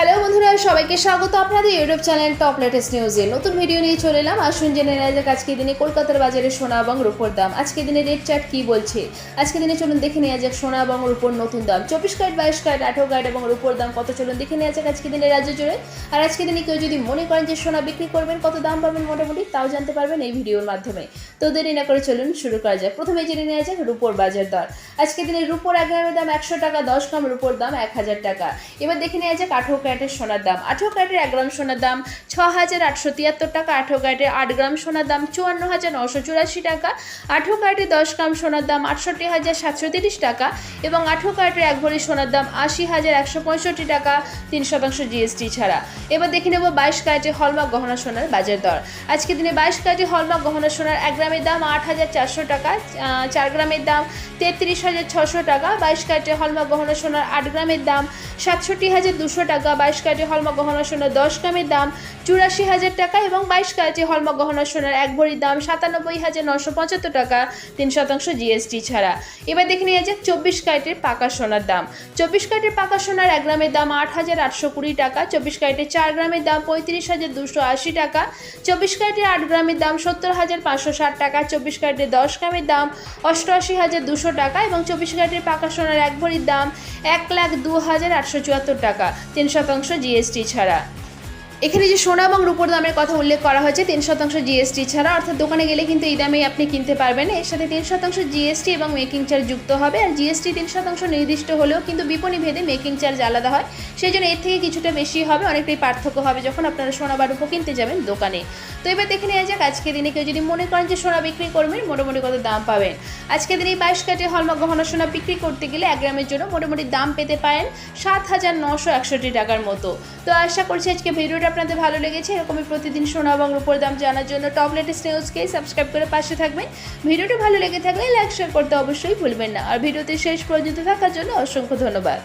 Hello বন্ধুরা, সবাইকে স্বাগত আপনাদের ইউটিউব চ্যানেল টপ লেটেস্ট নিউজে নতুন ভিডিও নিয়ে চলে এলাম। আসুন জেনে নেওয়া যাক আজকে দিনে কলকাতার বাজারে সোনা এবং রূপোর দাম। আজকে দিনে রেট চার্ট কী বলছে? আজকে দিনে চলুন দেখে নেওয়া যাক, সোনা এবং রূপোর নতুন দাম। চব্বিশ ক্যারেট, বাইশ ক্যারেট, আঠেরো ক্যারেট এবং রূপোর দাম কত চলুন দেখে নেওয়া যাক আজকে দিনে রাজ্য জুড়ে। আর আজকে দিনে কেউ যদি মনে করেন যে সোনা বিক্রি করবেন, কত দাম পাবেন মোটামুটি, তাও জানতে পারবেন এই ভিডিওর মাধ্যমে। তো দেরি না করে চলুন শুরু করা যাক। প্রথমে জেনে নেওয়া যাক রূপোর বাজার দর। আজকে দিনে রূপোর এক গ্রামের দাম একশো টাকা, দশ গ্রাম রূপোর দাম এক হাজার টাকা। এবার দেখে নেওয়া যাক আঠেরো ক্যারেটের সোনার দাম। আঠেরো ক্যারেটের এক গ্রাম সোনার দাম ছ হাজার আটশো তিয়াত্তর টাকা। আঠেরো ক্যারেটের আট গ্রাম সোনার দাম চুয়ান্ন হাজার নশো চুরাশি টাকা। আঠেরো ক্যারেটের দশ গ্রাম সোনার দাম আটষট্টি হাজার সাতশো তিরিশ টাকা এবং আঠেরো ক্যারেটের এক ভরি সোনার দাম আশি হাজার একশো পঁয়ষট্টি টাকা তিন শতাংশ জিএসটি ছাড়া। এবার দেখে নেব বাইশ ক্যারেটের হলমার্ক গহনা সোনার বাজার দর। আজকে দিনে বাইশ ক্যারেটের হলমার্ক গহনা সোনার এক গ্রামের দাম আট হাজার চারশো টাকা চার গ্রামের দাম তেত্রিশ হাজার ছশো টাকা। বাইশ ক্যারেটের হলমার্ক গহনা সোনার আট গ্রামের দাম সাতষট্টি হাজার দুশো টাকা বাইশ ক্যারেটের হলমার্ক গহনা সোনার দশ গ্রামের দাম চুরাশি হাজার টাকা এবং বাইশ ক্যারেটের হলমার্ক গহনা সোনার এক ভরির দাম সাতানব্বই হাজার নশো পঁচাত্তর টাকা, তিন শতাংশ জিএসটি ছাড়া। এবার দেখে নিয়ে যাক চব্বিশ ক্যারেটের পাকা সোনার দাম। চব্বিশ ক্যারেটের পাকা সোনার এক গ্রামের দাম আট হাজার আটশো কুড়ি টাকা, চব্বিশ ক্যারেটের চার গ্রামের দাম পঁয়ত্রিশ হাজার দুশো আশি টাকা, চব্বিশ ক্যারেটের আট গ্রামের দাম সত্তর হাজার পাঁচশো ষাট টাকা, চব্বিশ ক্যারেটের দশ গ্রামের দাম অষ্টআশি হাজার দুশো টাকা এবং চব্বিশ ক্যারেটের পাকা সোনার এক ভরির দাম এক লাখ দু হাজার আটশো চুয়াত্তর টাকা, তিন শতাংশ জিএসটি ছাড়া। এখানে যে সোনা এবং রূপোর দামের কথা উল্লেখ করা হয়েছে, তিন শতাংশ জিএসটি ছাড়া, অর্থাৎ দোকানে গেলে কিন্তু এই দামেই আপনি কিনতে পারবেন। এর সাথে তিন শতাংশ জিএসটি এবং মেকিং চার্জ যুক্ত হবে, আর জিএসটি তিন শতাংশ নির্দিষ্ট হলেও কিন্তু বিপণী ভেদে মেকিং চার্জ আলাদা হয়। সেই জন্য এর থেকে কিছুটা বেশি হবে, অনেকটাই পার্থক্য হবে যখন আপনারা সোনা বা রূপো কিনতে যাবেন দোকানে। তো এবার দেখে নেওয়া যাক আজকে দিনে কেউ যদি মনে করেন যে সোনা বিক্রি করবেন, মোটামুটি কত দাম পাবেন? আজকে দিনে এই বাইশ কাটে হলমার্ক গহনা সোনা বিক্রি করতে গেলে এক গ্রামের জন্য মোটামুটি দাম পেতে পারেন সাত হাজার নশো একষট্টি টাকার মতো। তো আশা করছি আজকে ভিডিওটা আপনাদের ভালো লেগেছে, এরকমই প্রতিদিন সোনা এবং রূপোর দাম জানার জন্য টপ লেটেস্ট নিউজকে সাবস্ক্রাইব করে পাশে থাকবেন। ভিডিওটা ভালো লেগে থাকলে লাইক শেয়ার করতে অবশ্যই ভুলবেন না। আর ভিডিওতে শেষ পর্যন্ত থাকার জন্য অসংখ্য ধন্যবাদ।